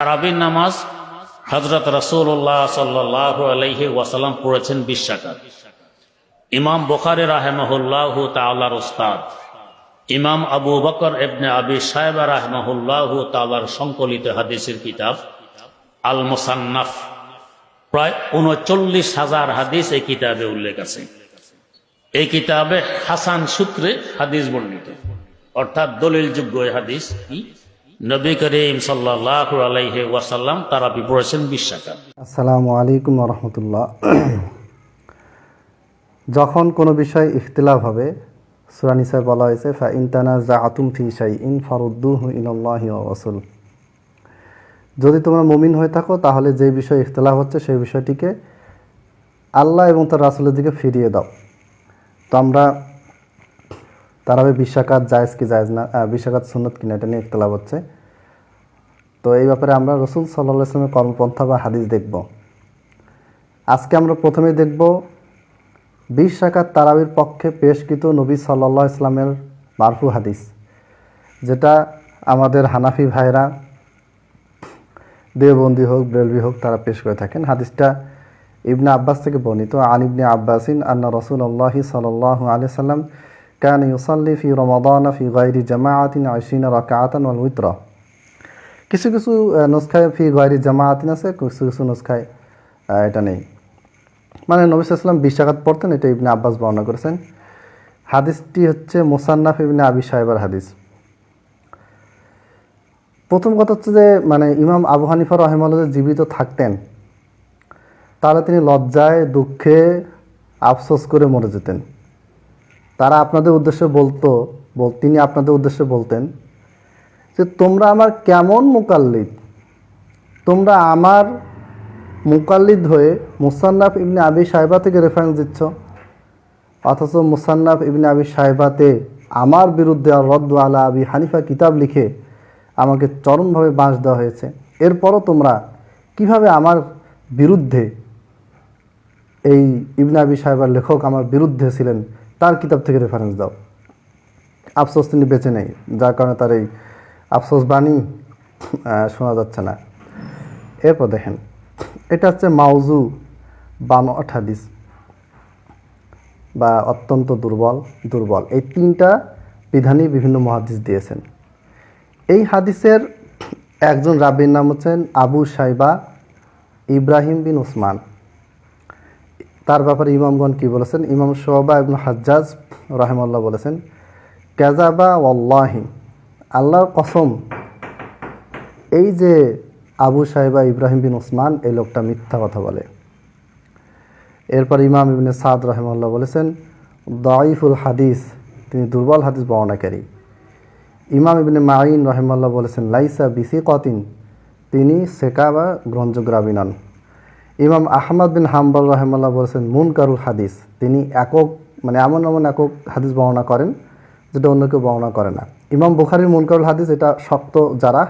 তারাবির নামাজ হজরত রসুল্লাহ সাল্লাহ আলহি ওয়াসাল্লাম পড়েছেন বিশ টাকা ইমাম বোখারি রাহেমহুল্লাহ তালার উস্তাদ। ইমাম আবু বকর এবনে আবি সাহেবা রাহমাহুল্লাহ তালার সংকলিত হাদিসের কিতাব আল মোসান্নাফ প্রায় উনচল্লিশ হাজার হাদিস এই কিতাবে উল্লেখ আছে। এই কিতাবে হাসান সূত্রে হাদিস বর্ণিত। অর্থাৎ দলিলযোগ্য হাদিস কি? নবী করিম সাল্লাহ আলাইহি ওয়াসাল্লাম তারা পড়েছেন বিশ টাকা আসসালামু আলাইকুম রহমতুল্লাহ। যখন কোনো বিষয় ইখতিলাফ হবে সুরানিসায় বলা হয়েছে, ফা ইনতানা জা আতুম ফি শাই ইন ফারুদ্দুহ ইনল্লাহি রসুল। যদি তোমরা মুমিন হয়ে থাকো, তাহলে যে বিষয় ইখতিলাফ হচ্ছে, সেই বিষয়টিকে আল্লাহ এবং তার রাসুলের দিকে ফিরিয়ে দাও। তো আমরা তারাবে বিশ্বাকাত জায়েজ কি জায়েজ না বিশ্বাকাত সুন্নত কিনা এটা নিয়ে ইখতলাফ হচ্ছে। তো এই ব্যাপারে আমরা রসুল সাল্লাহ ইসলামের কর্মপন্থা বা হাদিস দেখব। আজকে আমরা প্রথমে দেখব, বিশ তারাবির পক্ষে পেশকৃত নবী সাল্লাহ ইসলামের মারফু হাদিস, যেটা আমাদের হানাফি ভাইরা দেওবন্দি হোক বেলবি হোক, তারা পেশ করে থাকেন। হাদিসটা ইবনে আব্বাস থেকে বর্ণিত। আন ইবনে আব্বাসিন আন্না রসুল আল্লাহি সাল্লাহ আলি সাল্লাম ইউসাল্লি ফি রমাদান ফি গাইরি জামাআতিন আইসিনা রাকাআতান ওয়াল উইত্রা কিছু কিছু নুসখায় ফি গয়রি জামাআতিন আছে, কিছু কিছু নুসখায় এটা নেই। মানে নবী সাল্লাম বিশ পড়তেন, এটা ইবনে আব্বাস বর্ণনা করেছেন। হাদিসটি হচ্ছে মোসান্নাফ ইবনে আবি সাহেবের হাদিস। প্রথম কথা হচ্ছে যে মানে ইমাম আবু হানিফা রহমাল্লাহ যদি জীবিত থাকতেন। তাহলে তিনি লজ্জায়, দুঃখে, আফসোস করে মরে যেতেন। তারা আপনাদের উদ্দেশ্যে বলতো, বল তিনি আপনাদের উদ্দেশ্যে বলতেন যে, তোমরা আমার কেমন মুকাল্লিদ? তোমরা আমার মুকাল্লিদ হয়ে মুসান্নাফ ইবনে আবি সাহেবা থেকে রেফারেন্স দিচ্ছ। অথচ মুসান্নাফ ইবনে আবি সাহেবাতে আমার বিরুদ্ধে রদ্দু আলা আবি হানিফা কিতাব লিখে আমাকে চরমভাবে বাঁশ দেওয়া হয়েছে। এরপরও তোমরা কীভাবে আমার বিরুদ্ধে এই ইবনে আবি সাহেবার লেখক আমার বিরুদ্ধে ছিলেন তার কিতাব থেকে রেফারেন্স দাও। আফসোস তিনি বেঁচে নেই, যার কারণে তার এই আফসোস বাণী শোনা যাচ্ছে না। এরপর দেখেন, এটা হচ্ছে মাউজু বানোয়াট হাদিস বা অত্যন্ত দুর্বল দুর্বল। এই তিনটা বিধানই বিভিন্ন মহাদিস দিয়েছেন। এই হাদিসের একজন রাবির নাম হচ্ছেন আবু সাইবা ইব্রাহিম বিন ওসমান তার ব্যাপারে ইমামগণ কি বলেছেন? ইমাম সোহবা এবং হাজ্জাজ রাহেমাল্লাহ বলেছেন, কাজাবা ওয়াল্লাহি আল্লাহর কসম, এই যে আবু সাহেবা ইব্রাহিম বিন ওসমান এই লোকটা মিথ্যা কথা বলে। এরপর ইমাম ইবনে সাদ রহমাল্লাহ বলেছেন দাইফুল হাদিস তিনি দুর্বল হাদিস বর্ণাকারী ইমাম ইবনে মাইন রহমাল্লাহ বলেছেন, লাইসা বিসি কতিন তিনি সেকা বা গ্রহণযোগ্য রাবি নন। ইমাম আহমদ বিন হাম্বাল রহমাল্লাহ বলেছেন, মুনকারুল হাদিস। তিনি একক মানে এমন এমন একক হাদিস বর্ণনা করেন, যেটা অন্য কেউ বর্ণনা করে না। ইমাম বুখারির মুনকারুল হাদিস, এটা শক্ত যারা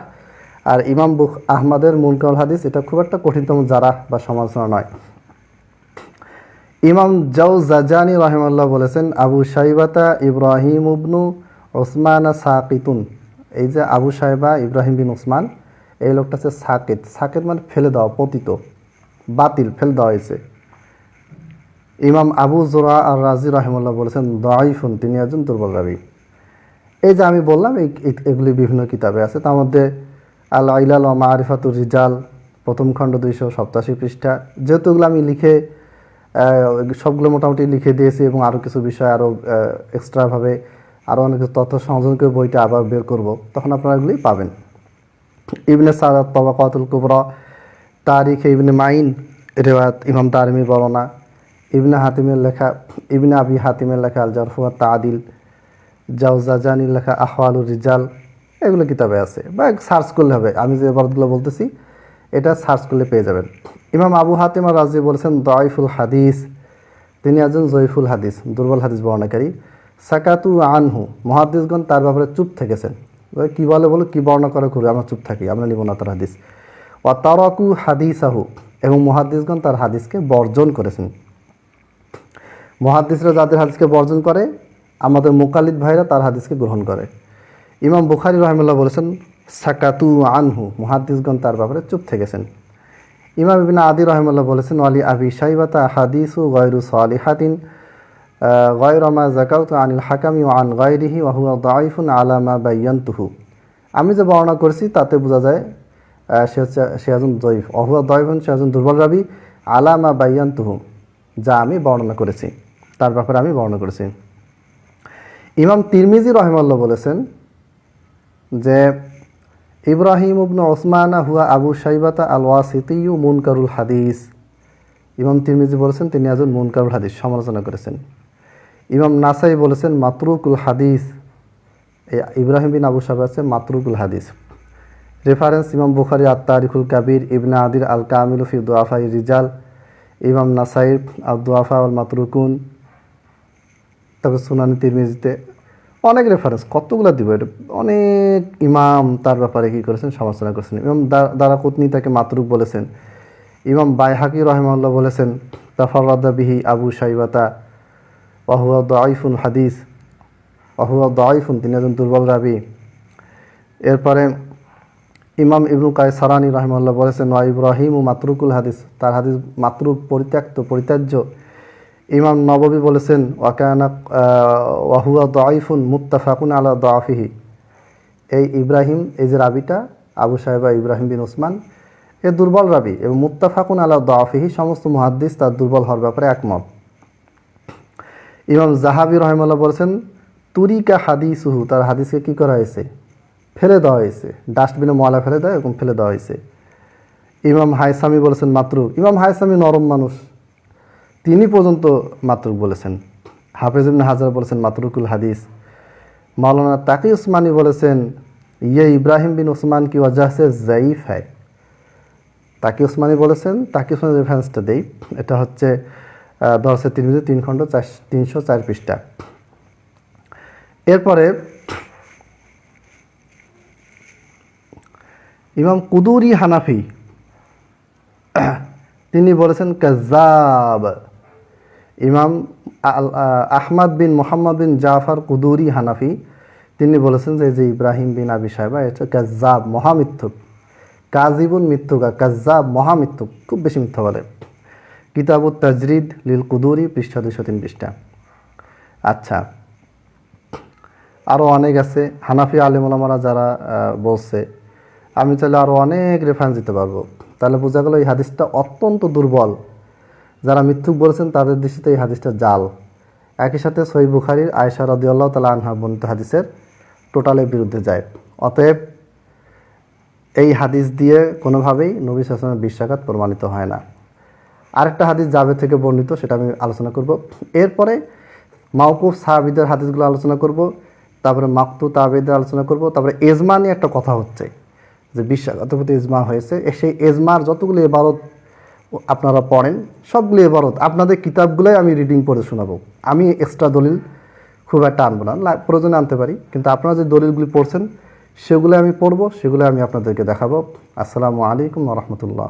আর ইমাম বুখ, আহমদের মুনকারুল হাদিস, এটা খুব একটা কঠিনতম যারা বা সমালোচনা নয়। ইমাম জাউ জাজানি রহমাল্লাহ বলেছেন, আবু সাইবাতা ইব্রাহিম উবনু ওসমান সাকিতুন। এই যে আবু সাহেবা ইব্রাহিম বিন ওসমান, এই লোকটা হচ্ছে সাকেত। সাকেত মানে ফেলে দেওয়া, পতিত। বাতিল, ফেল দেওয়া হয়েছে। ইমাম আবু জোরা আর রাজি রহমুল্লাহ বলেছেন দাইফুন তিনি একজন দুর্বল রাবি। এই যে আমি বললাম, এই এগুলি বিভিন্ন কিতাবে আছে। তার মধ্যে আল আইলাল মারিফাতুর রিজাল, প্রথম খণ্ড দুইশো সপ্তাশি পৃষ্ঠা। যেহেতু এগুলো আমি লিখে সবগুলো মোটামুটি লিখে দিয়েছি এবং আরও কিছু বিষয় আরও এক্সট্রাভাবে আরও অনেক কিছু তথ্য সংযোজন করে বইটা আবার বের করব, তখন আপনারা এগুলি পাবেন। ইবনে সাদাত তবাকাতুল কুবরা তারিখ, ইবনে মাইন রেওয়াত ইমাম তারিমি বর্ণনা। ইবনে হাতিমের লেখা, ইবনে আবি হাতিমের লেখা আল জারফুয়া তাদিল জাউজাজানির লেখা আহওয়ালুর রিজাল, এগুলো কিতাবে আছে। বা সার্চ করলে হবে। আমি যে বরদগুলো বলতেছি, এটা সার্চ করলে পেয়ে যাবেন। ইমাম আবু হাতিম রাজি বলেছেন দয়ফুল হাদিস তিনি একজন জয়ফুল হাদিস, দুর্বল হাদিস বর্ণাকারী সাকাতু আনহু, মহাদিসগণ তার ব্যাপারে চুপ থেকেছেন। কি বলে বলো কি বর্ণনা করে করবে আমরা চুপ থাকি, আমরা নিব না তার হাদিস। ও তারাকু হাদিসাহু, এবং মহাদিসগণ তার হাদিসকে বর্জন করেছেন। মহাদিসরা যাদের হাদিসকে বর্জন করে, আমাদের মোকালিদ ভাইরা তার হাদিসকে গ্রহণ করে। ইমাম বুখারি রহমুল্লাহ বলেছেন, সাকাতু আনহু মুহাদ্দিসগণ তার ব্যাপারে চুপ থেকেছেন। ইমাম ইবিন আদি রহমুল্লাহ বলেছেন, ওয়ালি আবি সাইবাতা হাদিসু গয়রু সালিহাতিন গয়র মা জাকাউতু আনিল হাকামি ও আন গয়রিহি ওয়াহুয়া দাইফুন আলামা বাইয়ান্তুহু। আমি যে বর্ণনা করেছি, তাতে বোঝা যায় সে হচ্ছে, সে একজন জয়ীফ। অহুয়া দয়ফুন সে একজন দুর্বল রাবি। আলামা বাইয়ান্তুহু, যা আমি বর্ণনা করেছি। তার ব্যাপারে আমি বর্ণনা করেছি। ইমাম তিরমিজি রহমাল্লাহ বলেছেন যে, ইব্রাহিম উবনু ওসমানা হুয়া আবু সাইবাতা আল ওয়াসিতিউ মুনকারুল হাদিস। ইমাম তিরমিজি বলেছেন, তিনি একজন মুনকারুল হাদিস সমালোচনা করেছেন। ইমাম নাসাই বলেছেন, মাতরুকুল হাদিস। ইব্রাহিম বিন আবু সাহেব আছে মাতরুকুল হাদিস। রেফারেন্স ইমাম বুখারি আত তারিকুল কাবির ইবনা আদির আল কামিল ফি দোয়াফাই রিজাল ইমাম নাসাইর আল দোয়াফা আল মাতরুকুন তারপর সুনানি তিরমিজিতে অনেক রেফারেন্স কতগুলো দিব এটা? অনেক ইমাম তার ব্যাপারে কী করেছেন সমালোচনা করেছেন। ইমাম দা- দারাকুতনি তাকে মাতরুক বলেছেন। ইমাম বাইহাকি রহমাল্লাহ বলেছেন তাফারদা বিহি আবু সাইবাতা অহুয়া দাইফুন হাদিস অহুয়া দাইফুন তিনি একজন দুর্বল রাবি। এরপরে ইমাম ইবনু কায় সারানি রহমাল্লাহ বলেছেন, ওয়া ইব্রাহিম ও মাতরুকুল হাদিস। তার হাদিস মাতরুক, পরিত্যক্ত, পরিত্যাজ্য। ইমাম নববী বলেছেন ওয়াকানা ওয়াহুয়া দাইফুন মুত্তাফাকুন আলা দাফিহি। এই ইব্রাহিম, এই যে রাবিটা, আবু সাহেবা ইব্রাহিম বিন ওসমান এ দুর্বল রাবি এবং মুত্তাফাকুন আলা দাফিহি, সমস্ত মুহাদ্দিস তার দুর্বল হওয়ার ব্যাপারে একমত। ইমাম জাহাবি রহমাল্লাহ বলেছেন, তুরিকা হাদিসুহু। তার হাদিসকে কী করা হয়েছে? ফেলে দেওয়া হয়েছে। ডাস্টবিনে ময়লা ফেলে দেয় এরকম ফেলে দেওয়া হয়েছে। ইমাম হায়সামি বলেছেন মাতরুক ইমাম হাইসামি নরম মানুষ। তিনি পর্যন্ত মাতরুক বলেছেন। হাফেজ ইবনে হাজার বলেছেন, মাতরুকুল হাদিস। মাওলানা তাকি উসমানী বলেছেন ইয়ে ইব্রাহিম বিন ওসমান কি ওয়াজাহ জাইফ হ্যায়? তাকি উসমানী বলেছেন, তাকি উসমানী রেফারেন্সটা দেই। এটা হচ্ছে দশে তিন তিন খণ্ড চার, তিনশো চার পৃষ্ঠা। এরপরে ইমাম কুদুরি হানাফি, তিনি বলেছেন কাজাব ইমাম আহমদ বিন মোহাম্মদ বিন জাফর কুদুরি হানাফি, তিনি বলেছেন যে যে ইব্রাহিম বিন আবি সাহেবা এটা কাজাব মহামিথ্যুক কাজিবুন মিথ্যুকা কাজাব মহামিথ্যুক খুব বেশি মিথ্যা বলে। কিতাবুত তাজরিদ লিল কুদুরি, পৃষ্ঠা দুশো তিন পৃষ্ঠা। আচ্ছা আরও অনেক আছে। হানাফি আলিমুলামারা যারা বলছে আমি চাইলে আরও অনেক রেফারেন্স দিতে পারব। তাহলে বোঝা গেল এই হাদিসটা অত্যন্ত দুর্বল। যারা মিথ্যুক বলেছেন, তাদের দৃষ্টিতে এই হাদিসটা জাল। একই সাথে সই বুখারির আয়সা রদিয়াল্লাহ তালা আনহা বর্ণিত হাদিসের টোটালের বিরুদ্ধে যায়। অতএব এই হাদিস দিয়ে কোনোভাবেই নবী সাসনের বিশ্বাঘাত প্রমাণিত হয় না। আরেকটা হাদিস জাবে থেকে বর্ণিত, সেটা আমি আলোচনা করব। এরপরে মাউকুফ সাহাবিদের হাদিসগুলো আলোচনা করব, তারপরে মাকতু তাবেদের আলোচনা করব, তারপরে এজমা নিয়ে একটা কথা হচ্ছে। যে বিশ্বাস প্রতি এজমা হয়েছে সেই এজমার যতগুলো এবারত আপনারা পড়েন, সবগুলো এবারত আপনাদের কিতাবগুলোই আমি রিডিং পড়ে শোনাবো। আমি এক্সট্রা দলিল খুব একটা আনব না প্রয়োজনে আনতে পারি, কিন্তু আপনারা যে দলিলগুলি পড়ছেন সেগুলো আমি পড়ব সেগুলো আমি আপনাদেরকে দেখাবো। আসসালামু আলাইকুম রহমতুল্লাহ।